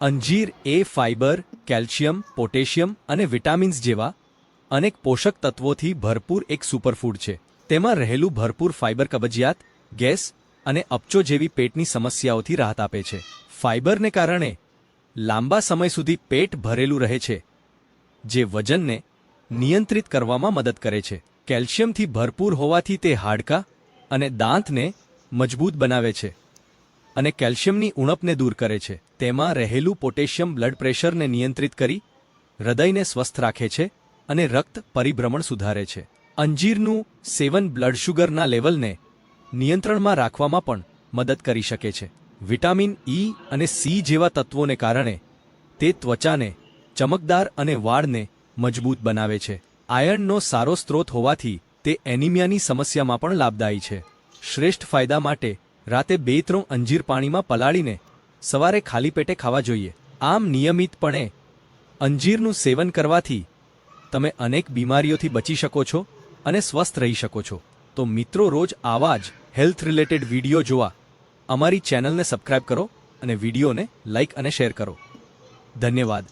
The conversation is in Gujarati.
અંજીર એ ફાઇબર, કેલ્શિયમ, પોટેશિયમ અને વિટામિન્સ જેવા અનેક પોષક તત્વોથી ભરપૂર એક સુપરફૂડ છે. તેમાં રહેલું ભરપૂર ફાઇબર કબજિયાત, ગેસ અને અપચો જેવી પેટની સમસ્યાઓથી રાહત આપે છે. ફાઇબરને કારણે લાંબા સમય સુધી પેટ ભરેલું રહે છે, જે વજનને નિયંત્રિત કરવામાં મદદ કરે છે. કેલ્શિયમથી ભરપૂર હોવાથી તે હાડકાં અને દાંતને મજબૂત બનાવે છે. અને કેલ્શિયમની ઉણપને દૂર કરે છે. તેમાં રહેલું પોટેશિયમ બ્લડ પ્રેશરને નિયંત્રિત કરી, હૃદયને સ્વસ્થ રાખે છે અને રક્ત પરિભ્રમણ સુધારે છે. અંજીરનું સેવન બ્લડ શુગરના લેવલને નિયંત્રણમાં રાખવામાં પણ મદદ કરી શકે છે. વિટામિન ઈ અને સી જેવા તત્વોને કારણે તે ત્વચાને ચમકદાર અને વાળને મજબૂત બનાવે છે. આયર્નનો સારો સ્ત્રોત હોવાથી તે એનિમિયાની સમસ્યામાં પણ લાભદાયી છે. શ્રેષ્ઠ ફાયદા માટે રાતે બે ત્રણ અંજીર પાણીમાં પલાળીને સવારે ખાલી પેટે ખાવા જોઈએ. આમ નિયમિતપણે અંજીરનું સેવન કરવાથી તમે અનેક બીમારીઓથી બચી શકો છો અને સ્વસ્થ રહી શકો છો. તો મિત્રો, રોજ આવા જ હેલ્થ રિલેટેડ વીડિયો જોવા અમારી ચેનલને સબસ્ક્રાઇબ કરો અને વિડીયોને લાઇક અને શેર કરો. ધન્યવાદ.